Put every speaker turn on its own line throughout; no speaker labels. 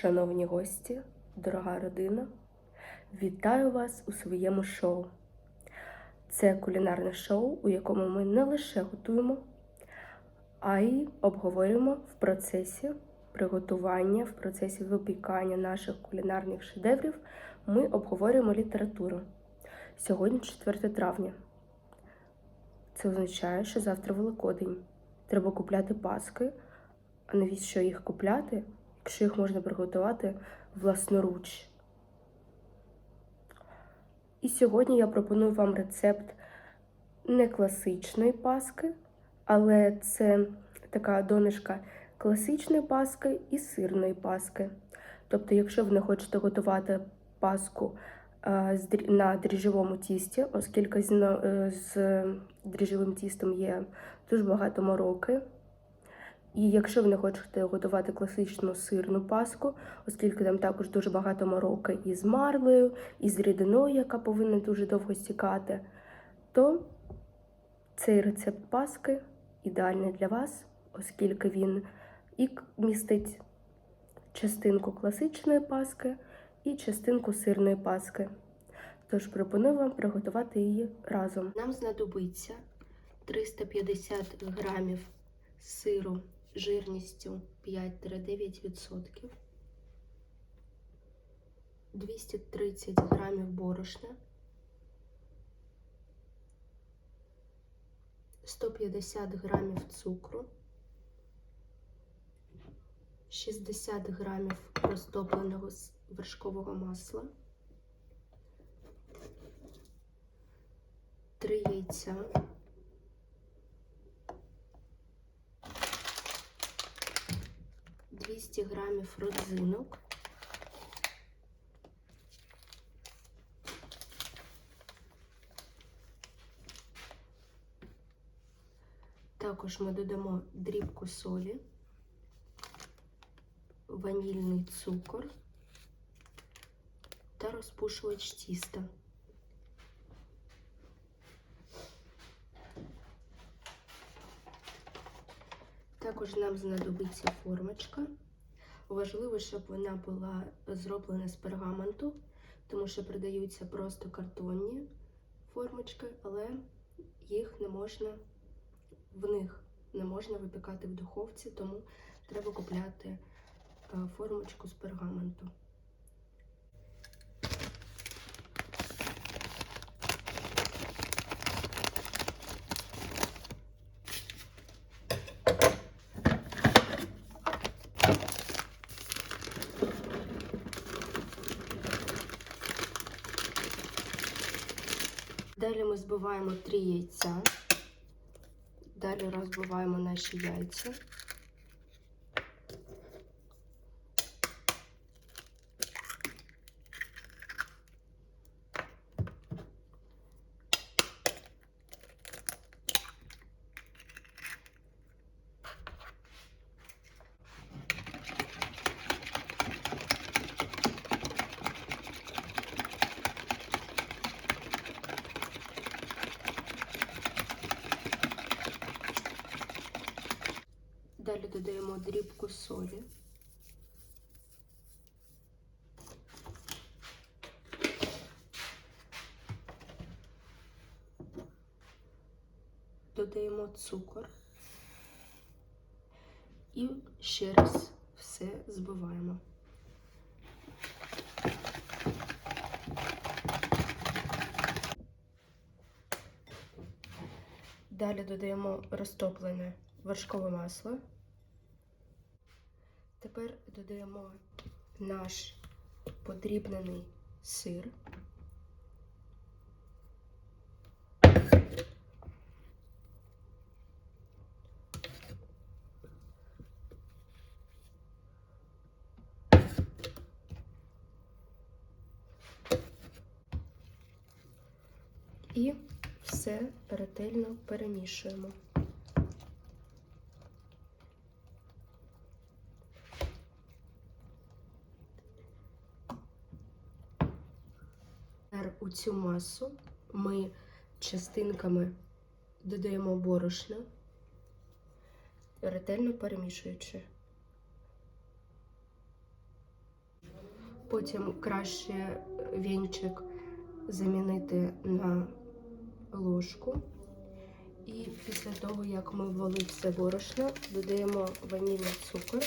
Шановні гості, дорога родина, вітаю вас у своєму шоу. Це кулінарне шоу, у якому ми не лише готуємо, а й обговорюємо в процесі приготування, в процесі випікання наших кулінарних шедеврів. Ми обговорюємо літературу. Сьогодні 4 травня. Це означає, що завтра Великодень. Треба купляти паски. А навіщо їх купляти, якщо їх можна приготувати власноруч? І сьогодні я пропоную вам рецепт не класичної паски, але це така донишка класичної паски і сирної паски. Тобто, якщо ви не хочете готувати паску на дріжджовому тісті, оскільки е, з дріжджовим тістом є дуже багато мороки. І якщо ви не хочете готувати класичну сирну паску, оскільки там також дуже багато мороки і з марлею, і з рідиною, яка повинна дуже довго стікати, то цей рецепт паски ідеальний для вас, оскільки він і містить частинку класичної паски і частинку сирної паски. Тож пропоную вам приготувати її разом. Нам знадобиться 350 грамів сиру жирністю 5-9%, 230 грамів борошна, 150 грамів цукру, 60 грамів розтопленого вершкового масла, 3 яйця. Двісті грамів родзинок, також ми додамо дрібку солі, ванільний цукор та розпушувач тіста. Також нам знадобиться формочка. Важливо, щоб вона була зроблена з пергаменту, тому що продаються просто картонні формочки, але їх не можна, в них не можна випікати в духовці, тому треба купляти е, формочку з пергаменту. Далі ми збиваємо три яйця. Далі розбиваємо наші яйця. Далі додаємо дрібку солі. Додаємо цукор і ще раз все збиваємо. Далі додаємо розтоплене вершкове масло. Тепер додаємо наш подрібнений сир. І все ретельно перемішуємо. Тепер у цю масу ми частинками додаємо борошна, ретельно перемішуючи. Потім краще вінчик замінити на ложку. І після того, як ми ввели все борошно, додаємо ванільний цукор.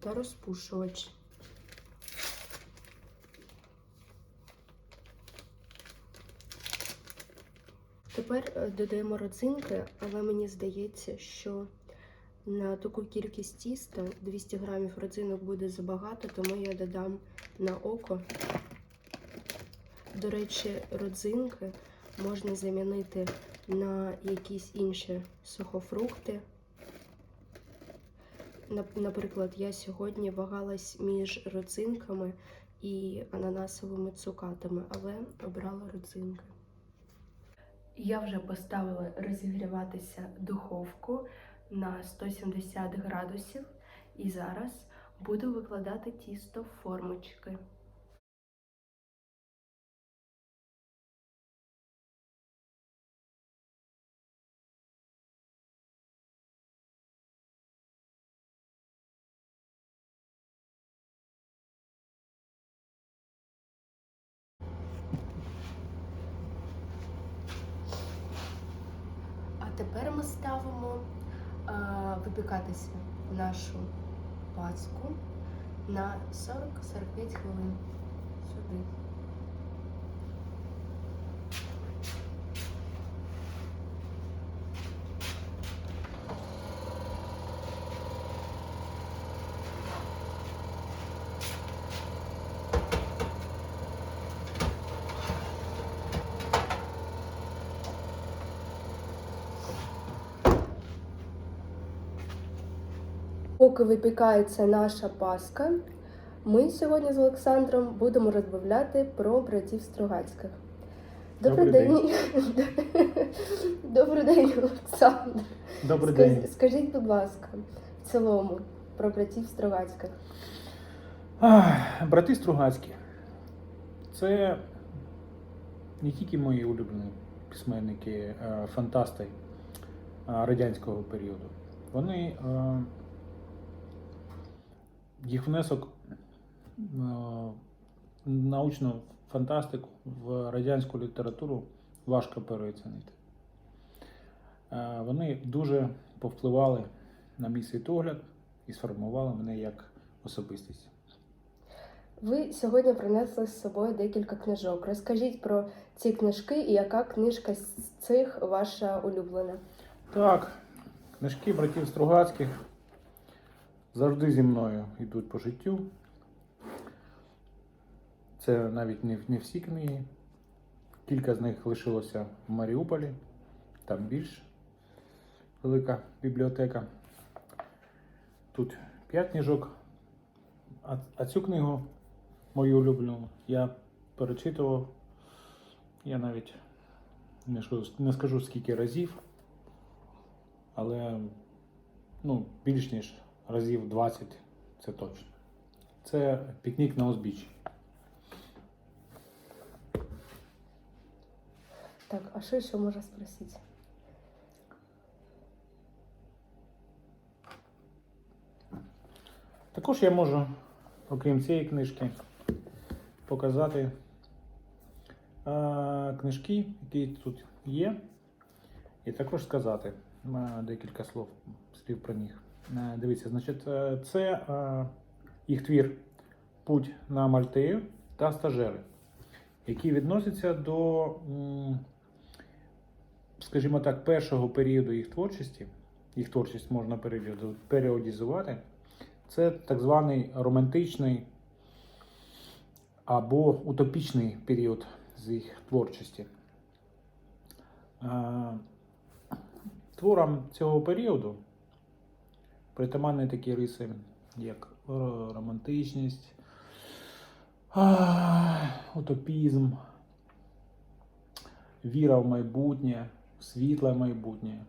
Та розпушувач. Тепер е, додаємо родзинки, але мені здається, що на таку кількість тіста 200 грамів родзинок буде забагато, тому я додам на око. До речі, родзинки можна замінити на якісь інші сухофрукти. Наприклад, я сьогодні вагалась між родзинками і ананасовими цукатами, але обрала родзинки. Я вже поставила розігріватися духовку на 170 градусів і зараз буду викладати тісто в формочки. Тепер ми ставимо е, випікатися нашу паску на 40-45 хвилин сюди. Поки випікається наша паска, ми сьогодні з Олександром будемо розмовляти про братів Стругацьких. Добрий,
Добрий
день. Добрий день, Олександр.
Добрий день.
Скажіть, будь ласка, в цілому про братів Стругацьких.
Ах, брати Стругацькі. Це не тільки мої улюблені письменники, е, фантасти е, радянського періоду. Вони е, їх внесок е, в научну фантастику в радянську літературу важко переоцінити. Е, Вони дуже повпливали на мій світогляд і сформували мене як особистість.
Ви сьогодні принесли з собою декілька книжок. Розкажіть про ці книжки і яка книжка з цих ваша улюблена.
Так, книжки братів Стругацьких завжди зі мною йдуть по життю. Це навіть не, не всі книги. Кілька з них лишилося в Маріуполі, там більш велика бібліотека. Тут п'ять книжок. А, а цю книгу, мою улюблену, я перечитував. Я навіть не скажу, не скажу скільки разів але ну, більш ніж разів 20 це точно. Це пікнік на узбіччі.
Так, а що ще можна спросити?
Також я можу, окрім цієї книжки, показати е, книжки, які тут є, і також сказати е, декілька слов, слів про них. Е, дивіться, значить, е, це е, їх твір Путь на Мальтею та стажери, які відносяться до, скажімо так, першого періоду їх творчості. Їх творчість можна періодизувати. Це так званий романтичний або утопічний період з їх творчості. Творам цього періоду притаманні такі риси, як романтичність, утопізм, віра в майбутнє, світле майбутнє.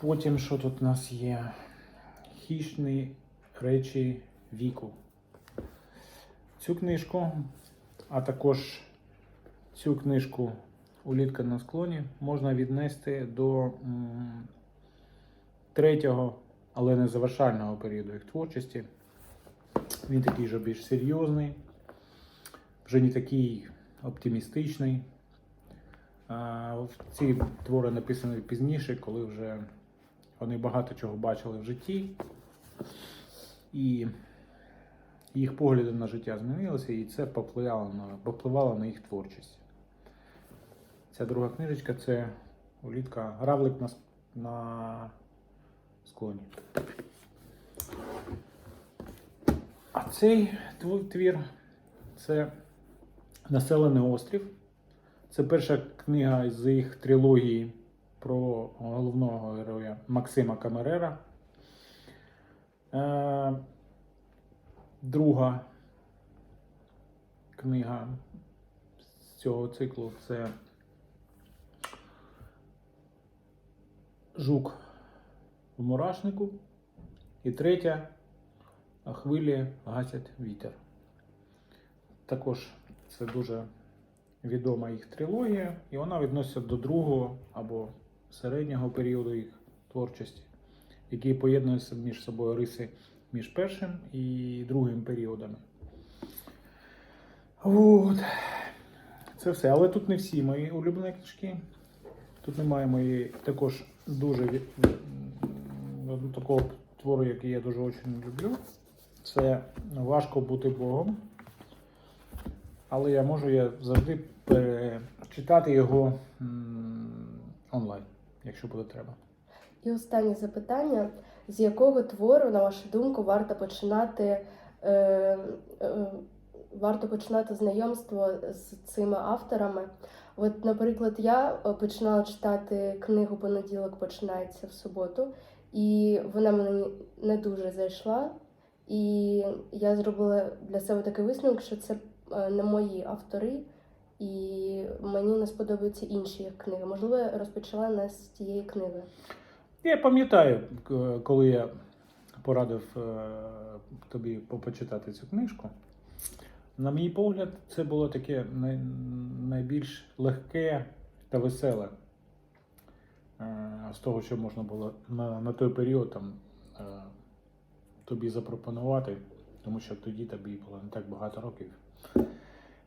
Потім, що тут у нас є? Хищні речі віку. Цю книжку, а також цю книжку Улітка на склоні можна віднести до третього, але не завершального періоду їх творчості. Він такий вже більш серйозний, вже не такий оптимістичний. Ці твори написані пізніше, коли вже вони багато чого бачили в житті, і їх погляди на життя змінилися, і це попливало на, попливало на їх творчість. Ця друга книжечка це улітка Гравлик на, на склоні. А цей тв- твір це Населений острів. Це перша книга з їх трилогії про головного героя Максима Камерера. Е, друга книга з цього циклу це Жук в мурашнику. І третя Хвилі гасять вітер. Також це дуже відома їх трилогія, і вона відноситься до другого або середнього періоду їх творчості, який поєднується між собою риси між першим і другим періодами. От. Це все. Але тут не всі мої улюблені книжки. Тут немає моєї також дуже такого твору, який я дуже дуже люблю. Це важко бути Богом. Але я можу я завжди перечитати його онлайн, якщо буде треба.
І останнє запитання: з якого твору, на вашу думку, варто починати, е, е, варто починати знайомство з цими авторами? От, наприклад, я е, починала читати книгу Понеділок починається в суботу, і вона мені не дуже зайшла. І я зробила для себе такий висновок, що це е, не мої автори, і мені не сподобаються інші книги. Можливо, розпочала не з тієї книги.
Я пам'ятаю, коли я порадив е, тобі попочитати цю книжку. На мій погляд, це було таке найбільш легке та веселе з того, що можна було на, на той період там, е, тобі запропонувати, тому що тоді тобі було не так багато років.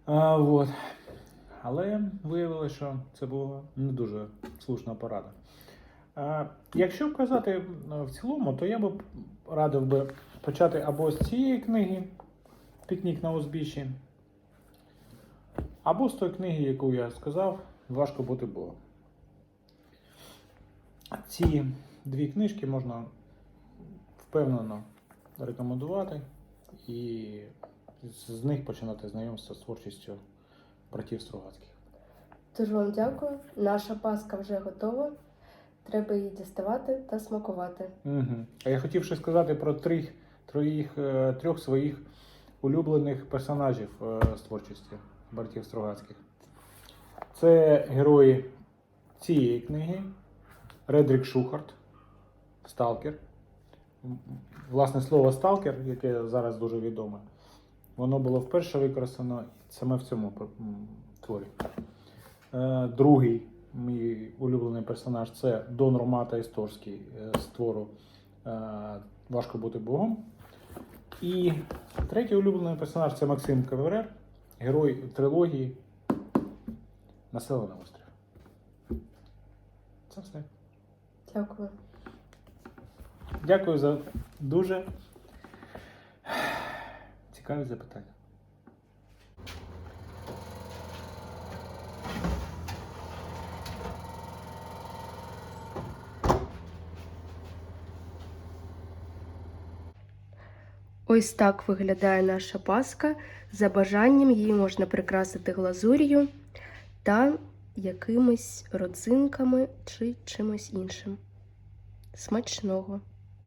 А, вот. Але виявилося, що це була не дуже слушна порада. А, Якщо казати е, в цілому, то я би радив би почати або з цієї книги Пікнік на узбіччі, або з тої книги, яку я сказав, Важко бути Богом. Ці дві книжки можна впевнено рекомендувати і з них починати знайомство з творчістю братів Стругацьких.
Дуже вам дякую. Наша паска вже готова. Треба її діставати та смакувати.
Угу. А я хотів ще сказати про трьох, троїх, е, трьох своїх улюблених персонажів е, з творчості братів Стругацьких. Це герої цієї книги Редрік Шухарт, Сталкер. Власне слово сталкер, яке зараз дуже відоме, воно було вперше використано саме в цьому творі. Е, Другий мій улюблений персонаж це Дон Ромата Історський е, з твору е, Важко бути Богом. І третій улюблений персонаж це Максим Каверер, герой трилогії Населений острів. Це все.
Дякую.
Дякую за дуже цікаві запитання.
Ось так виглядає наша паска. За бажанням її можна прикрасити глазур'ю та якимись родзинками чи чимось іншим. Смачного!